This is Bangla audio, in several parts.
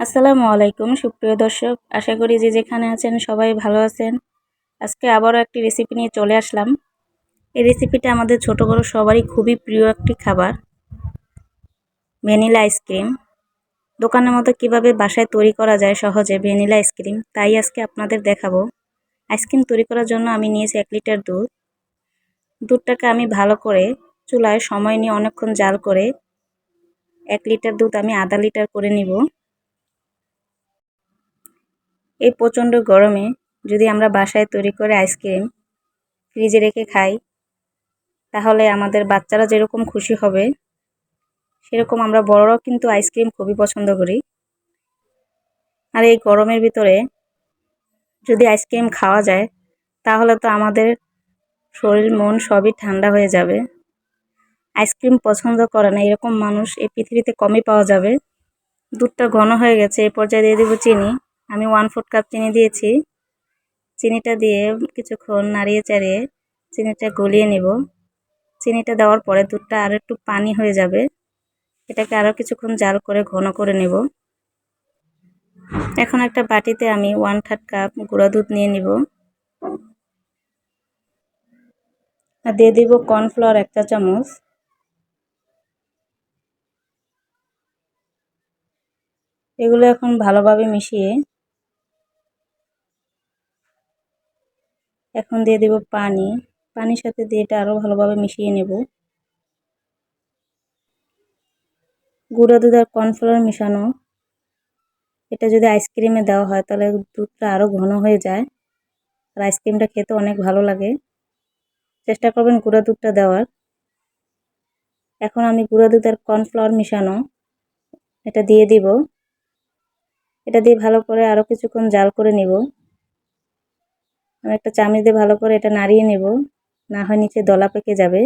আসসালামু আলাইকুম, সুপ্রিয় দর্শক। আশা করি যে যেখানে আছেন সবাই ভালো আছেন। আজকে আবারও একটি রেসিপি নিয়ে চলে আসলাম। এই রেসিপিটা আমাদের ছোট বড় সবারই খুবই প্রিয় একটি খাবার। ভ্যানিলা আইসক্রিম দোকানের মতো কীভাবে বাসায় তৈরি করা যায় সহজে ভ্যানিলা আইসক্রিম তাই আজকে আপনাদের দেখাবো। আইসক্রিম তৈরি করার জন্য আমি নিয়েছি এক লিটার দুধ। দুধটাকে আমি ভালো করে চুলায় সময় নিয়ে অনেকক্ষণ জাল করে এক লিটার দুধ আমি আধা লিটার করে নিব। এই প্রচণ্ড গরমে যদি আমরা বাসায় তৈরি করে আইসক্রিম ফ্রিজে রেখে খাই, তাহলে আমাদের বাচ্চারা যেরকম খুশি হবে, সেরকম আমরা বড়রাও কিন্তু আইসক্রিম খুবই পছন্দ করি। আর এই গরমের ভিতরে যদি আইসক্রিম খাওয়া যায়, তাহলে তো আমাদের শরীর, মন সবই ঠান্ডা হয়ে যাবে। আইসক্রিম পছন্দ করে না, এরকম মানুষ এই পৃথিবীতে কমই পাওয়া যাবে। দুধটা ঘন হয়ে গেছে এই পর্যায়ে দিয়ে দেবো চিনি। আমি ওয়ান ফোর্থ কাপ চিনি দিয়েছি। চিনিটা দিয়ে কিছুক্ষণ নাড়িয়ে চাড়িয়ে চিনিটা গলিয়ে নিব। চিনিটা দেওয়ার পরে দুধটা আর একটু পানি হয়ে যাবে। এটাকে আরও কিছুক্ষণ জাল করে ঘন করে নেব। এখন একটা বাটিতে আমি ওয়ান থার্ড কাপ গুঁড়া দুধ নিয়ে নিব। আর দিয়ে দিব কর্নফ্লাওয়ার এক চা চামচ। এগুলো এখন ভালোভাবে মিশিয়ে এখন দিয়ে দেব পানি। পানির সাথে দিয়ে এটা আরও ভালোভাবে মিশিয়ে নেব। গুঁড়া দুধ আর কর্নফ্লাওয়ার মেশানো। এটা যদি আইসক্রিমে দেওয়া হয়, তাহলে দুধটা আরও ঘন হয়ে যায়। আর আইসক্রিমটা খেতে অনেক ভালো লাগে। চেষ্টা করবেন গুঁড়া দুধটা দেওয়ার। এখন আমি গুঁড়া দুধ আর কর্নফ্লাওয়ার মিশানো। এটা দিয়ে দিব। এটা দিয়ে ভালো করে আরও কিছুক্ষণ জাল করে নিব। আমি একটা চামচ দিয়ে ভালো করে এটা নাড়িয়ে নেব। না হয় নিচে দলা পেকে যাবে।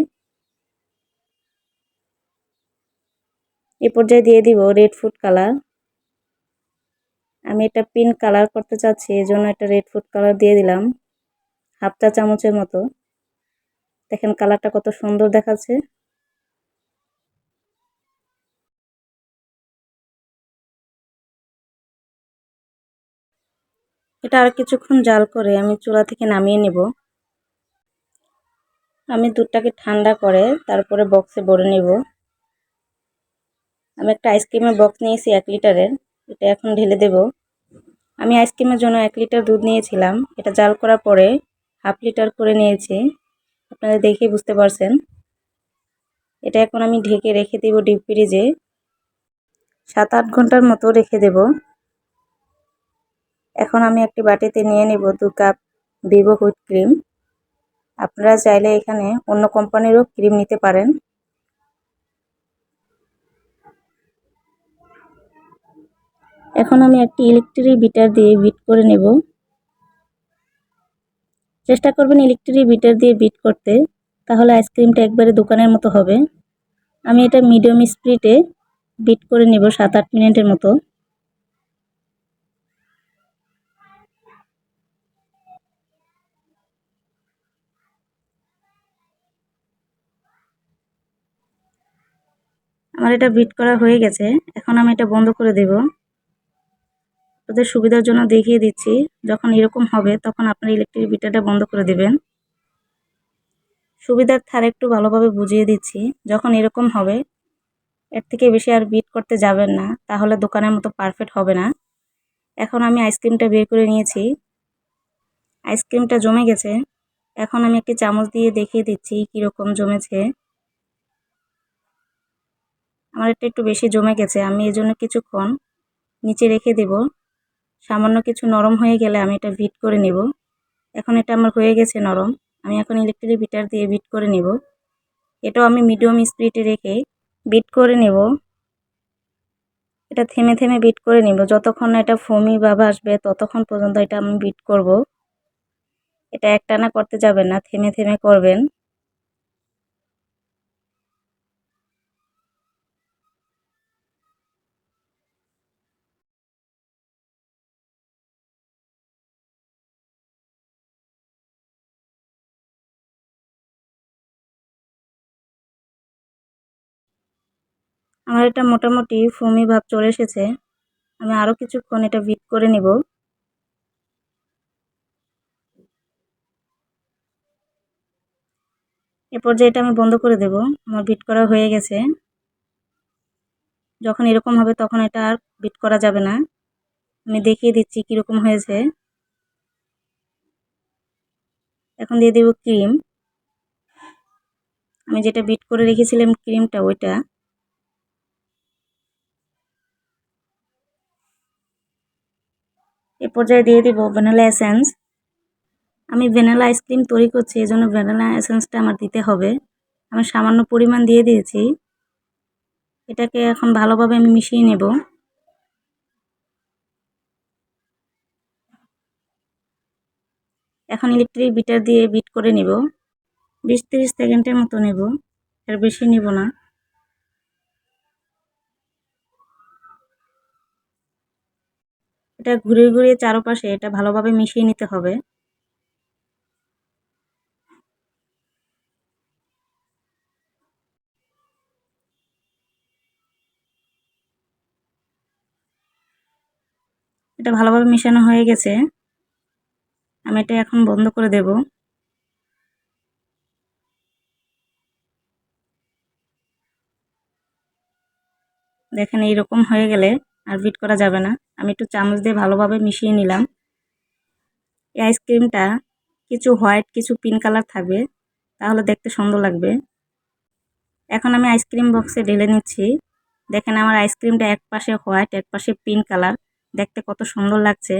এ পর্যায়ে দিয়ে দিব রেড ফুড কালার আমি এটা পিঙ্ক কালার করতে চাচ্ছি এই জন্য একটা রেড ফুড কালার দিয়ে দিলাম। হাফ চা চামচের মতো। দেখেন কালারটা কত সুন্দর দেখাচ্ছে। এটা আর কিছুক্ষণ জাল করে আমি চুলা থেকে নামিয়ে নেব। আমি দুধটাকে ঠান্ডা করে তারপরে বক্সে ভরে নেব। আমি একটা আইসক্রিমের বক্স নিয়েছি এক লিটারের, এটা এখন ঢেলে দেব। আমি আইসক্রিমের জন্য এক লিটার দুধ নিয়েছিলাম, এটা জাল করার পরে হাফ লিটার করে নিয়েছি। আপনারা দেখেই বুঝতে পারছেন। এটা এখন আমি ঢেকে রেখে দেব ডিপ ফ্রিজে সাত আট ঘণ্টার মতো রেখে দেব। এখন আমি একটি বাটিতে নিয়ে নেব দু কাপ ভিভো হুইট ক্রিম। আপনারা চাইলে এখানে অন্য কোম্পানিরও ক্রিম নিতে পারেন। এখন আমি একটি ইলেকট্রিক বিটার দিয়ে বিট করে নেব। চেষ্টা করবেন ইলেকট্রিক বিটার দিয়ে বিট করতে, তাহলে আইসক্রিমটা একবারে দোকানের মতো হবে। আমি এটা মিডিয়াম স্পিডে বিট করে নেব সাত আট মিনিটের মতো। আমার এটা বিট করা হয়ে গেছে। এখন আমি এটা বন্ধ করে দেব। ওদের সুবিধার জন্য দেখিয়ে দিচ্ছি। যখন এরকম হবে, তখন আপনার ইলেকট্রিক বিটারটা বন্ধ করে দেবেন। সুবিধার থার একটু ভালোভাবে বুঝিয়ে দিচ্ছি। যখন এরকম হবে, এর থেকে বেশি আর বিট করতে যাবেন না। তাহলে দোকানের মতো পারফেক্ট হবে না। এখন আমি আইসক্রিমটা বের করে নিয়েছি। আইসক্রিমটা জমে গেছে। এখন আমি একটি চামচ দিয়ে দেখিয়ে দিচ্ছি কীরকম জমেছে। আমার এটা একটু বেশি জমে গেছে, আমি এই জন্য কিছুক্ষণ নিচে রেখে দেব। সামান্য কিছু নরম হয়ে গেলে আমি এটা ভিট করে নেব। এখন এটা আমার হয়ে গেছে নরম, আমি এখন ইলেকট্রিক বিটার দিয়ে বিট করে নেব। এটাও আমি মিডিয়াম স্পিডে রেখে বিট করে নেব। এটা থেমে থেমে বিট করে নেব। যতক্ষণ না এটা ফমি বা আসবে, ততক্ষণ পর্যন্ত এটা আমি বিট করব। এটা একটানা করতে যাবেন না, থেমে থেমে করবেন। আমার এটা মোটামুটি ফমি ভাব চলে এসেছে। আমি আরও কিছুক্ষণ এটা বিট করে নিব। এ পর্যায়ে এটা আমি বন্ধ করে দেব। আমার বিট করা হয়ে গেছে। যখন এরকম হবে তখন এটা আর বিট করা যাবে না। আমি দেখিয়ে দিচ্ছি কীরকম হয়েছে। এখন দিয়ে দেব ক্রিম আমি যেটা বিট করে রেখেছিলাম ক্রিমটা ওইটা। এ পর্যায়ে দিয়ে দিব ভ্যানিলা এসেন্স আমি ভ্যানিলা আইসক্রিম তৈরি করছি এই জন্য ভ্যানিলা এসেন্সটা আমার দিতে হবে। আমি সামান্য পরিমাণ দিয়ে দিয়েছি। এটাকে এখন ভালোভাবে আমি মিশিয়ে নেব। এখন ইলেকট্রিক বিটার দিয়ে বিট করে নিব। বিশ তিরিশ সেকেন্ডের মতো নেব এর বেশি নেব না। এটা ঘুরে ঘুরে চারপাশে এটা ভালোভাবে মিশিয়ে নিতে হবে। এটা ভালোভাবে মিশানো হয়ে গেছে। আমি এটা এখন বন্ধ করে দেব। দেখেন, এইরকম হয়ে গেলে আর বিট করা যাবে না। আমি একটু চামচ দিয়ে ভালোভাবে মিশিয়ে নিলাম। এই আইসক্রিমটা কিছু হোয়াইট, কিছু পিঙ্ক কালার থাকবে, তাহলে দেখতে সুন্দর লাগবে। এখন আমি আইসক্রিম বক্সে ঢেলে নিচ্ছি। দেখেন আমার আইসক্রিমটা এক পাশে হোয়াইট, এক পাশে পিঙ্ক কালার। দেখতে কত সুন্দর লাগছে।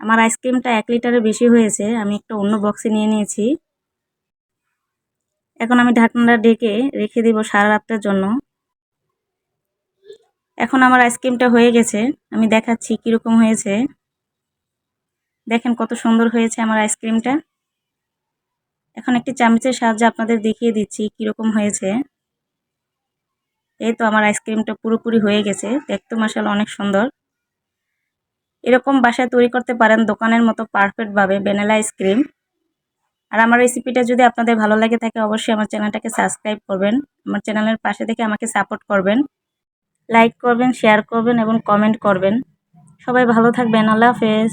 আমার আইসক্রিমটা এক লিটারের বেশি হয়েছে, আমি একটা অন্য বক্সে নিয়ে নিয়েছি। এখন আমি ঢাকনাটা ডেকে রেখে দিব সারা রাত্রের জন্য। এখন আমার আইসক্রিমটা হয়ে গেছে। আমি দেখাচ্ছি কীরকম হয়েছে। দেখেন কত সুন্দর হয়েছে আমার আইসক্রিমটা। এখন একটি চামচের সাহায্যে আপনাদের দেখিয়ে দিচ্ছি কীরকম হয়েছে। এই তো আমার আইসক্রিমটা পুরোপুরি হয়ে গেছে। দেখতে মশাল অনেক সুন্দর। এরকম বাসায় তৈরি করতে পারেন দোকানের মতো পারফেক্টভাবে ভ্যানিলা আইসক্রিম। আর আমার রেসিপিটা যদি আপনাদের ভালো লাগে থাকে অবশ্যই আমার চ্যানেলটাকে সাবস্ক্রাইব করবেন। আমার চ্যানেলের পাশে থেকে আমাকে সাপোর্ট করবেন। লাইক করবেন শেয়ার করবেন এবং কমেন্ট করবেন। সবাই ভালো থাকবেন আল্লাহ হাফেজ।